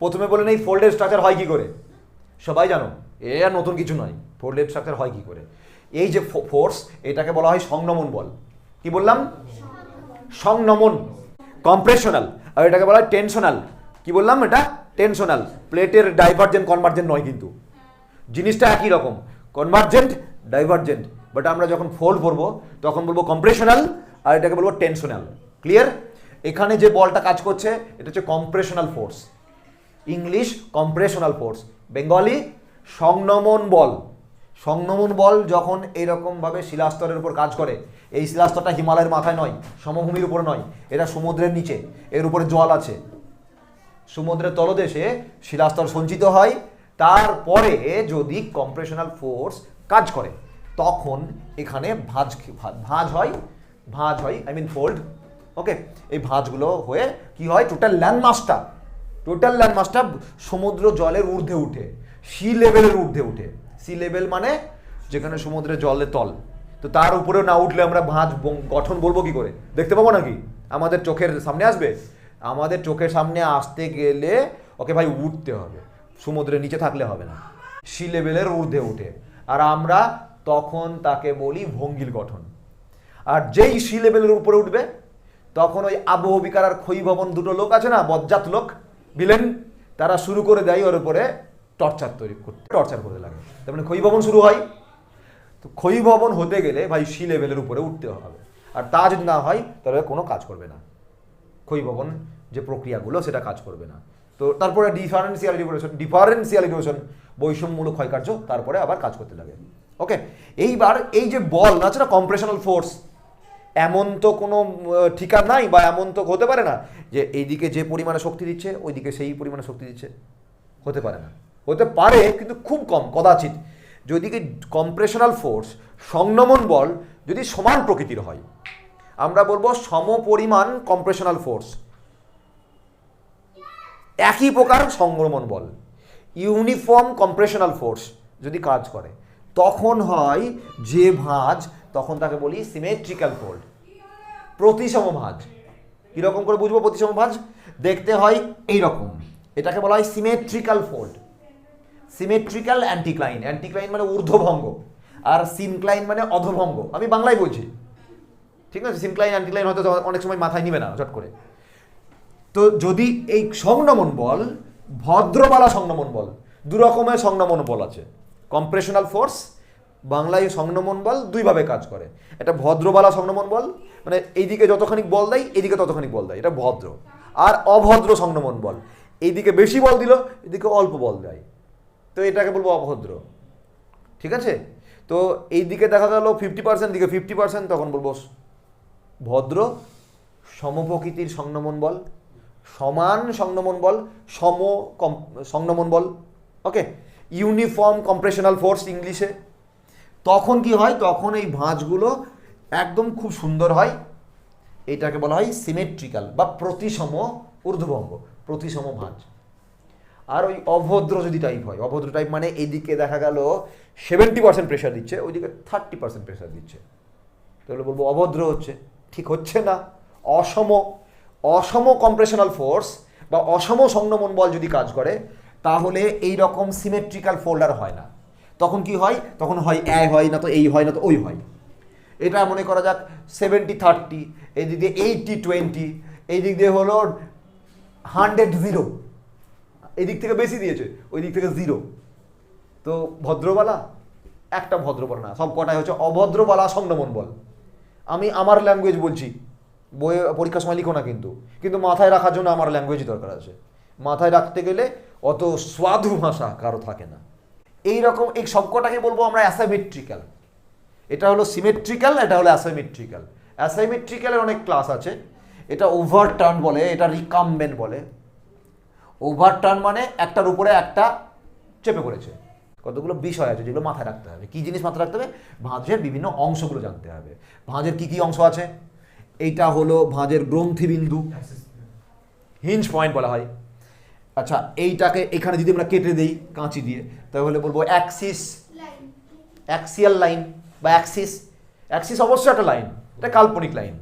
প্রথমে বলেন এই ফোল্ডেড স্ট্রাকচার হয় কি করে? সবাই জানো, এ আর নতুন কিছু নয় ফোল্ডেড স্ট্রাকচার হয় কি করে? এই যে ফোর্স এটাকে বলা হয় সংনমন বল। কি বললাম? সংনমন। কম্প্রেশনাল আর এটাকে বলা হয় টেনশনাল কি বললাম এটা? টেনশনাল প্লেটের ডাইভার্জেন্ট কনভার্জেন্ট নয় কিন্তু। জিনিসটা একই রকম কনভার্জেন্ট ডাইভার্জেন্ট বাট আমরা যখন ফোল্ড করব, তখন বলব কম্প্রেশনাল আর এটাকে বলব টেনশনাল ক্লিয়ার এখানে যে বলটা কাজ করছে, এটা হচ্ছে compressional force English compressional force. Bengali সংনমন বল। সংনমন বল যখন এইরকমভাবে শিলাস্তরের উপর কাজ করে, এই শিলাস্তরটা হিমালয়ের মাথায় নয়, সমভূমির উপর নয়, এটা সমুদ্রের নিচে, এর উপরে জল আছে। সমুদ্রের তলদেশে শিলাস্তর সঞ্চিত হয়, তারপরে যদি কম্প্রেশনাল ফোর্স কাজ করে, তখন এখানে ভাঁজ ভাঁজ হয় ভাঁজ হয়, আই মিন ফোল্ড, ওকে? এই ভাঁজগুলো হয়ে কি হয়, টোটাল ল্যান্ডমাসটা টোটাল ল্যান্ডমাসটা সমুদ্র জলের ঊর্ধ্বে উঠে সি লেভেলের ঊর্ধ্বে উঠে। সি লেভেল মানে যেখানে সমুদ্রের জলের তল। তো তার উপরে না উঠলে আমরা ভাঁজ গঠন বলব কি করে? দেখতে পাবো নাকি? আমাদের চোখের সামনে আসবে? আমাদের চোখের সামনে আসতে গেলে ওকে ভাই উঠতে হবে। সমুদ্রের নিচে থাকলে হবে না। সি লেভেলের ঊর্ধ্বে উঠে। আর আমরা তখন তাকে বলি ভঙ্গিল গঠন। আর যেই সি লেভেলের উপরে উঠবে, তখন ওই আবহবিকার আর ক্ষয়ী ভবন দুটো লোক আছে না, বজ্জাত লোক বিলেন, তারা শুরু করে দেয় ওর উপরে টর্চার তৈরি করতে, টর্চার করতে লাগে। তার মানে ক্ষয়ী ভবন শুরু হয়। তো ক্ষয়ী ভবন হতে গেলে ভাই সি লেভেলের উপরে উঠতে হবে। আর তা যদি না হয়, তাহলে কোনো কাজ করবে না। ক্ষয়ীভবন যে প্রক্রিয়াগুলো, সেটা কাজ করবে না। তো তারপরে ডিফারেন্সিয়াল রিভলিউশন ডিফারেন্সিয়াল রিভলিউশন বৈষম্যমূলক ক্ষয়কার্য, তারপরে আবার কাজ করতে লাগে। ওকে এইবার এই যে বল, না কম্প্রেশনাল ফোর্স এমন তো কোনো ঠিকানা নাই বা এমন তো হতে পারে না যে এইদিকে যে পরিমাণে শক্তি দিচ্ছে, ওইদিকে সেই পরিমাণে শক্তি দিচ্ছে। হতে পারে না। হতে পারে, কিন্তু খুব কম, কদাচিৎ। যদি কম্প্রেশনাল ফোর্স, সংনমন বল যদি সমান প্রকৃতির হয়, আমরা বলব সমপরিমাণ কম্প্রেশনাল ফোর্স। একই প্রকার সংক্রমণ বল, ইউনিফর্ম কম্প্রেশনাল ফোর্স যদি কাজ করে, তখন হয় যে ভাঁজ তখন তাকে বলি সিমেট্রিক্যাল ফোল্ড প্রতিসম ভাঁজ। কীরকম করে বুঝব প্রতিসম ভাঁজ? দেখতে হয় এই রকম এটাকে বলা হয় symmetrical fold symmetrical anticline anticline মানে ঊর্ধ্বভঙ্গ। আর সিনক্লাইন মানে অধভঙ্গ। আমি বাংলায় বলছি। ঠিক আছে? সিনক্লাইন অ্যান্টিক্লাইন হয়তো অনেক সময় মাথায় নিবে না, চট করে। তো যদি এই সংনমন বল, ভদ্রবালা সংনমন বল দু রকমের সংনমন বল আছে। কম্প্রেশনাল ফোর্স বাংলায় সংনমন বল দুইভাবে কাজ করে। এটা ভদ্রবালা সংনমন বল মানে এইদিকে যতখানি বল দেয়, এইদিকে ততখানি বল দেয়, এটা ভদ্র। আর অভদ্র সংনমন বল, এইদিকে বেশি বল দিল এদিকে অল্প বল দেয়। তো এটাকে বলব অভদ্র। ঠিক আছে? তো এই দিকে দেখা গেল ফিফটি পার্সেন্ট দিকে ফিফটি পার্সেন্ট তখন বলব ভদ্র, সমপ্রকৃতির সংনমন বল, সমান সংনমন বল, সম সংনমন বল ওকে ইউনিফর্ম কম্প্রেশনাল ফোর্স ইংলিশে তখন কি হয়? তখন এই ভাঁজগুলো একদম খুব সুন্দর হয়। এটাকে বলা হয় সিমেট্রিক্যাল বা প্রতিসম ঊর্ধ্বভঙ্গ প্রতিসম ভাঁজ। আর ওই অভদ্র যদি টাইপ হয়, অভদ্র টাইপ মানে এদিকে দেখা গেল সেভেন্টি পার্সেন্ট প্রেশার দিচ্ছে, ওইদিকে থার্টি পার্সেন্ট প্রেশার দিচ্ছে। তাহলে বলব অভদ্র হচ্ছে, ঠিক হচ্ছে না। অসম অসম কম্প্রেশনাল ফোর্স বা অসম সংনমন বল যদি কাজ করে, তাহলে এই রকম সিমেট্রিক্যাল ফোল্ডার হয় না। তখন কি হয়? তখন হয় এ হয়, না তো এই হয়, না তো ওই হয়। এটা মনে করা যাক সেভেন্টি থার্টি এই দিক দিয়ে এইটটি টোয়েন্টি এই দিক দিয়ে হলো হান্ড্রেড জিরো এই দিক থেকে বেশি দিয়েছে, ওই দিক থেকে জিরো তো ভদ্রবালা? একটা ভদ্রবালা না, সব কটাই হচ্ছে অভদ্রবালা সংনমন বল। আমি আমার ল্যাঙ্গুয়েজ বলছি, বইয়ে পরীক্ষার সময় লিখো না কিন্তু। কিন্তু মাথায় রাখার জন্য আমার ল্যাঙ্গুয়েজই দরকার আছে। মাথায় রাখতে গেলে অত স্বাদু ভাষা কারও থাকে না। এই রকম এই সবকটাকে বলব আমরা অ্যাসাইমেট্রিক্যাল এটা হলো সিমেট্রিক্যাল এটা হলো অ্যাসাইমেট্রিক্যাল অ্যাসাইমেট্রিক্যালের অনেক ক্লাস আছে। এটা ওভার টার্ন বলে এটা রিকামবেন্ট বলে। ওভার টার্ন মানে একটার উপরে একটা চেপে পড়েছে। কতগুলো বিষয় আছে যেগুলো মাথায় রাখতে হবে। কী জিনিস মাথায় রাখতে হবে? ভাঁজের বিভিন্ন অংশগুলো জানতে হবে। ভাঁজের কি কি অংশ আছে? এইটা হলো ভাঁজের গ্রন্থিবিন্দু। হিঞ্জ পয়েন্ট বলা হয়। আচ্ছা এইটাকে এখানে যদি আমরা কেটে দিই কাঁচি দিয়ে, তাহলে বলব অ্যাক্সিস অ্যাক্সিয়াল লাইন বা অ্যাক্সিস অ্যাক্সিস অবশ্যই একটা লাইন এটা কাল্পনিক লাইন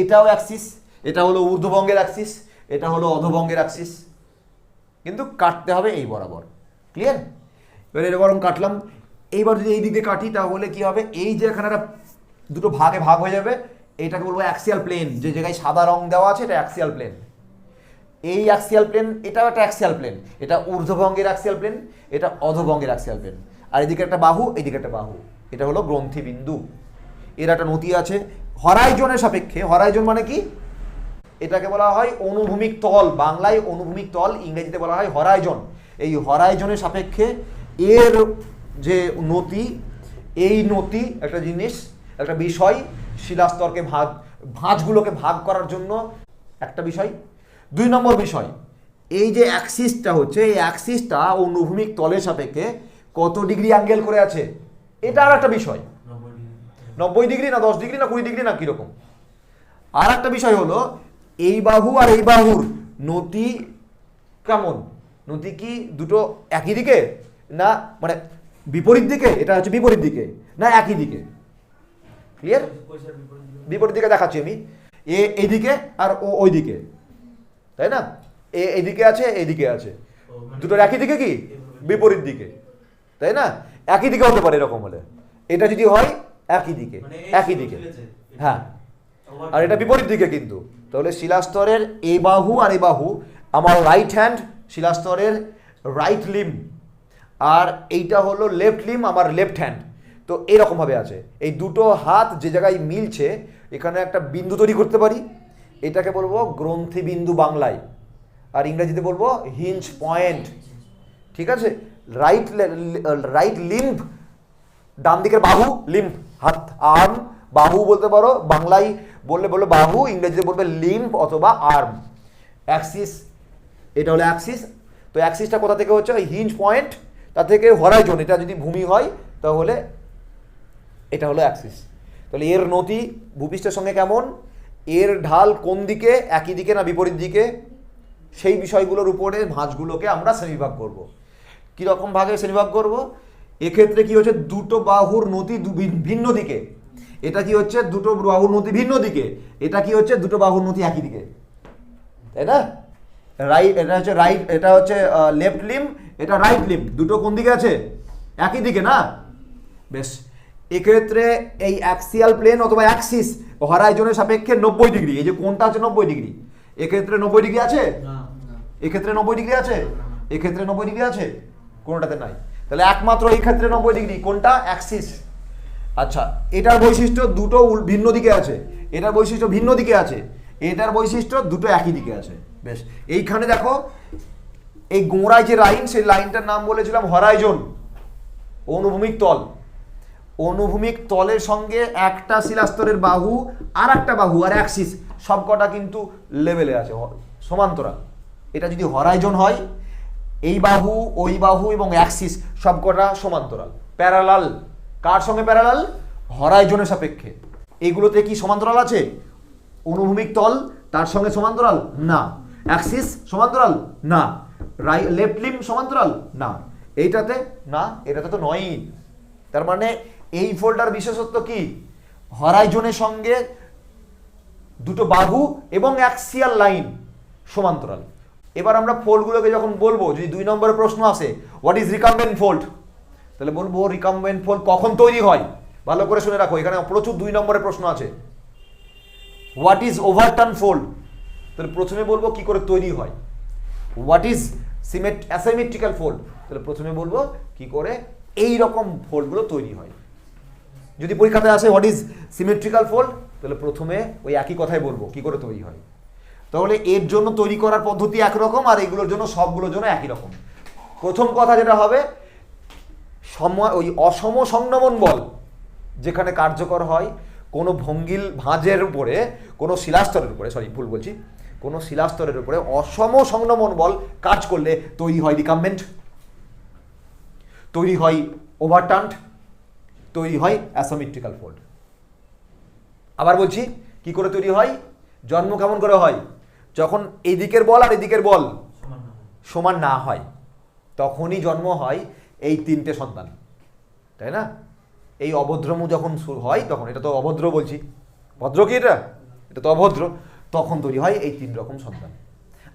এটাও অ্যাক্সিস এটা হলো ঊর্ধ্ববঙ্গের অ্যাক্সিস এটা হলো অধবঙ্গের অ্যাক্সিস কিন্তু কাটতে হবে এই বরাবর ক্লিয়ার এবার এরকম কাটলাম, এইবার যদি এই দিকে কাটি, তাহলে কি হবে? এই যে এখানে একটা দুটো ভাগে ভাগ হয়ে যাবে, এটাকে বলব অ্যাক্সিয়াল প্লেন যে জায়গায় সাদা রং দেওয়া আছে, এটা অ্যাক্সিয়াল প্লেন এই অ্যাক্সিয়াল প্লেন এটাও একটা অ্যাক্সিয়াল প্লেন এটা ঊর্ধ্বভঙ্গের অ্যাক্সিয়াল প্লেন এটা অধভঙ্গের অ্যাক্সিয়াল প্লেন আর এদিকে একটা বাহু, এদিকে একটা বাহু। এটা হলো গ্রন্থি বিন্দু এর একটা নতি আছে হরাইজনের সাপেক্ষে। হরাইজন মানে কি? এটাকে বলা হয় অনুভূমিক তল। বাংলায় অনুভূমিক তল, ইংরেজিতে বলা হয় হরাইজন এই হরাইজনের সাপেক্ষে এর যে নতি এই নতি একটা জিনিস, একটা বিষয়, শিলাস্তরকে ভাগ, ভাঁজগুলোকে ভাগ করার জন্য একটা বিষয়। দুই নম্বর বিষয় এই যে অ্যাক্সিসটা হচ্ছে এই অ্যাক্সিসটা অনুভূমিক তলের সাপেক্ষে কত ডিগ্রি অ্যাঙ্গেল করে আছে? এটা আর একটা বিষয়। নব্বই ডিগ্রি না দশ ডিগ্রি না কুড়ি ডিগ্রি না কীরকম? আর একটা বিষয় হলো এই বাহু আর এই বাহুর নতি কেমন? নতি কি দুটো একই দিকে? না মানে বিপরীত দিকে? এটা হচ্ছে বিপরীত দিকে। না একই দিকে? ক্লিয়ার বিপরীত দিকে। দেখাচ্ছি আমি। এ এইদিকে আর ও ওই দিকে তাই না? এ এইদিকে আছে এদিকে আছে। দুটোর একই দিকে কি? বিপরীত দিকে। তাই না? একই দিকে হতে পারে এরকম হলে। এটা যদি হয় একই দিকে একই দিকে। হ্যাঁ। আর এটা বিপরীত দিকে কিন্তু। তাহলে শিলাস্তরের এ বাহু আর এ বাহু আমার রাইট হ্যান্ড শিলাস্তরের রাইট লিম আর এইটা হলো লেফট লিম আমার লেফট হ্যান্ড তো এরকমভাবে আছে। এই দুটো হাত যে জায়গায় মিলছে এখানে একটা বিন্দু তৈরি করতে পারি। এটাকে বলব গ্রন্থি বিন্দু বাংলায়। আর ইংরেজিতে বলব হিঞ্জ পয়েন্ট ঠিক আছে? রাইট রাইট লিম্ব ডান দিকের বাহু লিম্ব হাত আর্ম বাহু বলতে পারো, বাংলায় বললে বলল বাহু, ইংরেজিতে বলবে লিম্ব অথবা আর্ম অ্যাক্সিস এটা হলো অ্যাক্সিস তো অ্যাক্সিসটা কোথা থেকে হচ্ছে? হিঞ্জ পয়েন্ট তা থেকে হরাইজন এটা যদি ভূমি হয়, তাহলে এটা হলো অ্যাক্সিস তাহলে এর নতি ভূপৃষ্ঠের সঙ্গে কেমন? এর ঢাল কোন দিকে, একই দিকে না বিপরীত দিকে? সেই বিষয়গুলোর উপরে ভাঁজগুলোকে আমরা শ্রেণীবিভাগ করব। কীরকম ভাগে শ্রেণীবিভাগ করব? এক্ষেত্রে কি হচ্ছে? দুটো বাহুর নতি দু- ভিন- ভিন্ন দিকে। এটা কি হচ্ছে? দুটো বাহুর নতি ভিন্ন দিকে। এটা কি হচ্ছে? দুটো বাহুর নতি একই দিকে। তাই না? রাইট এটা হচ্ছে রাইট এটা হচ্ছে লেফট লিম এটা রাইট লিম দুটো কোন দিকে আছে? একই দিকে না? বেশ। এক্ষেত্রে এই অ্যাক্সিয়াল প্লেন অথবা অ্যাক্সিস হরাইজনের সাপেক্ষে নব্বই ডিগ্রি এই যে কোনটা আছে নব্বই ডিগ্রি এক্ষেত্রে নব্বই ডিগ্রি আছে? এক্ষেত্রে নব্বই ডিগ্রি আছে? এক্ষেত্রে নব্বই ডিগ্রি আছে? কোনটাতে নাই। তাহলে একমাত্র এই ক্ষেত্রে নব্বই ডিগ্রি কোনটা অ্যাক্সিস আচ্ছা এটার বৈশিষ্ট্য দুটো ভিন্ন দিকে আছে। এটার বৈশিষ্ট্য ভিন্ন দিকে আছে। এটার বৈশিষ্ট্য দুটো একই দিকে আছে। বেশ এইখানে দেখো এই গোড়ায় যে লাইন সেই লাইনটার নাম বলেছিলাম হরাইজন অনুভূমিক তল। অনুভূমিক তলের সঙ্গে একটা শিলাস্তরের বাহু আর একটা বাহু আর অ্যাক্সিস সবকটা কিন্তু লেভেলে আছে, সমান্তরাল। এটা যদি হরাইজন হয়, এই বাহু, ওই বাহু এবং অ্যাক্সিস সবকটা সমান্তরাল। প্যারালাল কার সঙ্গে প্যারালাল হরাইজনের সাপেক্ষে। এইগুলোতে কি সমান্তরাল আছে? অনুভূমিক তল, তার সঙ্গে সমান্তরাল? না। অ্যাক্সিস সমান্তরাল? না। রাই লেফট লিম সমান্তরাল? না। এইটাতে, না, এটাতে তো নয়ই। তার মানে এই ফোল্ডার বিশেষত্ব কি? হরাইজনের সঙ্গে দুটো বাহু এবং অ্যাক্সিয়াল লাইন সমান্তরাল। এবার আমরা ফোল্ডগুলোকে যখন বলব, যদি দুই নম্বরের প্রশ্ন আসে হোয়াট ইজ রিকাম্বেন্ট ফোল্ড তাহলে বলব রিকাম্বেন্ট ফোল্ড কখন তৈরি হয়? ভালো করে শুনে রাখো, এখানে প্রচুর দুই নম্বরের প্রশ্ন আছে। হোয়াট ইজ ওভারটার্ন ফোল্ড তাহলে প্রথমে বলব কি করে তৈরি হয়? হোয়াট ইজ সিমেট অ্যাসাইমেট্রিক্যাল ফোল্ড তাহলে প্রথমে বলব কি করে এই রকম ফোল্ডগুলো তৈরি হয়। যদি পরীক্ষাতে আসে হোয়াট ইজ সিমেট্রিক্যাল ফোল্ড তাহলে প্রথমে ওই একই কথাই বলব, কি করে তৈরি হয়? তাহলে এর জন্য তৈরি করার পদ্ধতি একরকম আর এগুলোর জন্য সবগুলোর জন্য একই রকম। প্রথম কথা যেটা হবে, সময়, ওই অসম সংনমন বল, যেখানে কার্যকর হয় কোনো ভঙ্গিল ভাঁজের উপরে, কোনো শিলাস্তরের উপরে সরি ভুল বলছি, কোনো শিলাস্তরের উপরে অসম সংনমন বল কাজ করলে তৈরি হয় রিকাম্বেন্ট তৈরি হয় ওভারটার্ন তৈরি হয় অ্যাসোমেট্রিক্যাল ফোল্ড আবার বলছি, কি করে তৈরি হয়? জন্ম কেমন করে হয়? যখন এই দিকের বল আর এদিকের বল সমান না হয়, তখনই জন্ম হয় এই তিনটে সন্তান। তাই না? এই অভদ্রমু যখন হয়, তখন এটা তো অভদ্র বলছি। ভদ্র কি এটা? এটা তো অভদ্র। তখন তৈরি হয় এই তিন রকম সন্তান।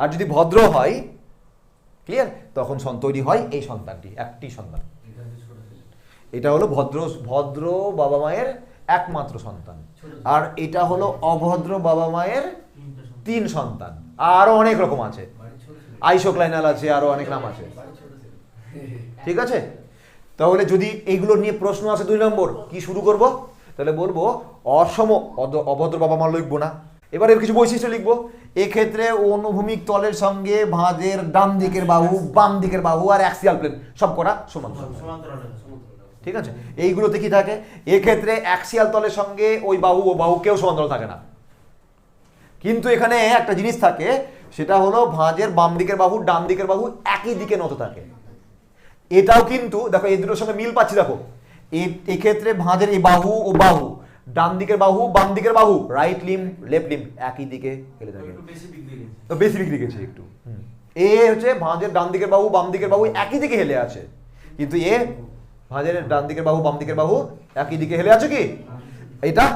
আর যদি ভদ্র হয় ক্লিয়ার তখন তৈরি হয় এই সন্তানটি, একটি সন্তান। এটা হলো ভদ্র ভদ্র বাবা মায়ের একমাত্র সন্তান। আর এটা হলো অভদ্র বাবা মায়ের তিন সন্তান। আরও অনেক রকম আছে। আইসোক্লাইনাল আছে আরও অনেক নাম আছে। ঠিক আছে? তাহলে যদি এইগুলো নিয়ে প্রশ্ন আসে দুই নম্বর কি শুরু করব? তাহলে বলব অসম অভদ্র বাবা মা লিখব না। এবার এর কিছু বৈশিষ্ট্য লিখব। এক্ষেত্রে অনুভূমিক তলের সঙ্গে ভাঁজের ডান দিকের বাহু বাম দিকের বাহু আর অ্যাক্সিয়াল প্লেন সব করা সমান। ঠিক আছে? এইগুলোতে কি থাকে? এক্ষেত্রে অ্যাক্সিয়াল তলের সঙ্গে ওই বাহু ও বাহু কেউ সমান্তরাল থাকে না। কিন্তু এখানে একটা জিনিস থাকে সেটা হলো ভাঁজের বাম দিকের বাহু ডান দিকের বাহু একই দিকে নত থাকে। এটাও কিন্তু দেখো এই দুটোর সঙ্গে মিল পাচ্ছি দেখো। এক্ষেত্রে ভাঁজের এই বাহু ও বাহু ডান দিকের বাহু বাম দিকের বাহু রাইট লিম লেফট লিম একই দিকে হেলে থাকে। তো বেশি বিক্রি গেছে একটু। এ হচ্ছে ভাঁজের ডান দিকের বাহু বাম দিকের বাহু একই দিকে হেলে আছে। কিন্তু এ ভাঁজের ডান দিকের বাহু, বাম দিকের বাহু, একই দিকে হেলে আছে কি? এটা?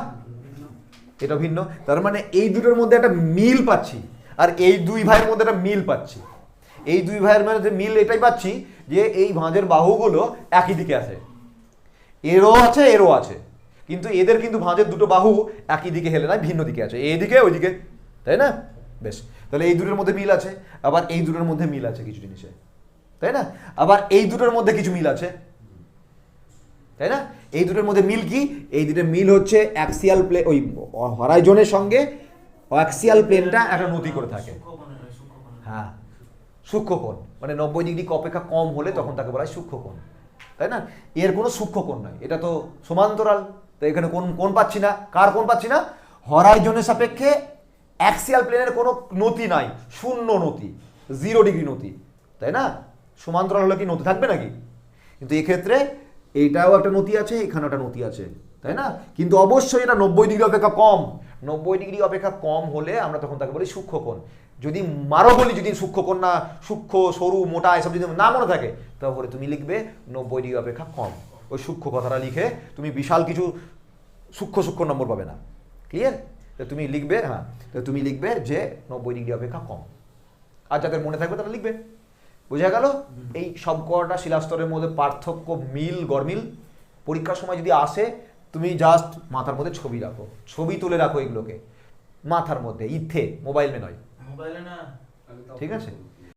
এটা ভিন্ন। তার মানে এই দুটোর মধ্যে একটা মিল পাচ্ছি, আর এই দুই ভাইয়ের মধ্যে একটা মিল পাচ্ছি। এই দুই ভাইয়ের মধ্যে মিল এটাই পাচ্ছি যে এই ভাঁজের বাহুগুলো একই দিকে আছে। এরও আছে এরও আছে। কিন্তু এদের কিন্তু ভাঁজের দুটো বাহু একই দিকে হেলে নয় ভিন্ন দিকে আছে। এইদিকে ওইদিকে, তাই না? বেশ। তাহলে এই দুটোর মধ্যে মিল আছে, আবার এই দুটোর মধ্যে মিল আছে কিছু জিনিসে। তাই না? আবার এই দুটোর মধ্যে কিছু মিল আছে। তাই না? এই দুটোর মধ্যে মিল কি? এই দুটোর মিল হচ্ছে অ্যাক্সিয়াল প্লে ওই হরাইজনের সঙ্গে অ্যাক্সিয়াল প্লেনটা একটা নতি করে থাকে। হ্যাঁ সূক্ষ্মকোণ। মানে নব্বই ডিগ্রি অপেক্ষা কম হলে তখন তাকে বলা হয় সূক্ষ্মকোণ। তাই না? এর কোনো সূক্ষ্মকোণ নয়। এটা তো সমান্তরাল। তো এখানে কোন কোন পাচ্ছি না? কার কোন পাচ্ছি না? হরাইজনের সাপেক্ষে অ্যাক্সিয়াল প্লেনের কোনো নতি নাই। শূন্য নতি। জিরো ডিগ্রি নতি। তাই না? সমান্তরাল হলে কি নতি থাকবে নাকি? কিন্তু এক্ষেত্রে এইটাও একটা নতি আছে, এখানেও একটা নতি আছে, তাই না? কিন্তু অবশ্যই এটা নব্বই ডিগ্রি অপেক্ষা কম। নব্বই ডিগ্রি অপেক্ষা কম হলে আমরা তখন তাকে বলি সূক্ষ্মকোণ। যদি মারো বলি যদি সূক্ষ্মকোণ না, সূক্ষ্ম, সরু, মোটা, এসব যদি না মনে থাকে, তাহলে তুমি লিখবে নব্বই ডিগ্রি অপেক্ষা কম। ওই সূক্ষ্ম কথাটা লিখে তুমি বিশাল কিছু সূক্ষ্ম সূক্ষ্ম নম্বর পাবে না। ক্লিয়ার তো তুমি লিখবে হ্যাঁ তো তুমি লিখবে যে নব্বই ডিগ্রি অপেক্ষা কম। আর যাদের মনে থাকবে তারা লিখবে। বোঝা গেল? এই সব কটা শিলাস্তরের মধ্যে পার্থক্য মিল গরমিল পরীক্ষার সময় যদি আসে তুমি জাস্ট মাথার মধ্যে ছবি রাখো। ছবি তুলে রাখো এগুলোকে। মাথার মধ্যে ইথে মোবাইল নয়। মোবাইলে না ঠিক আছে?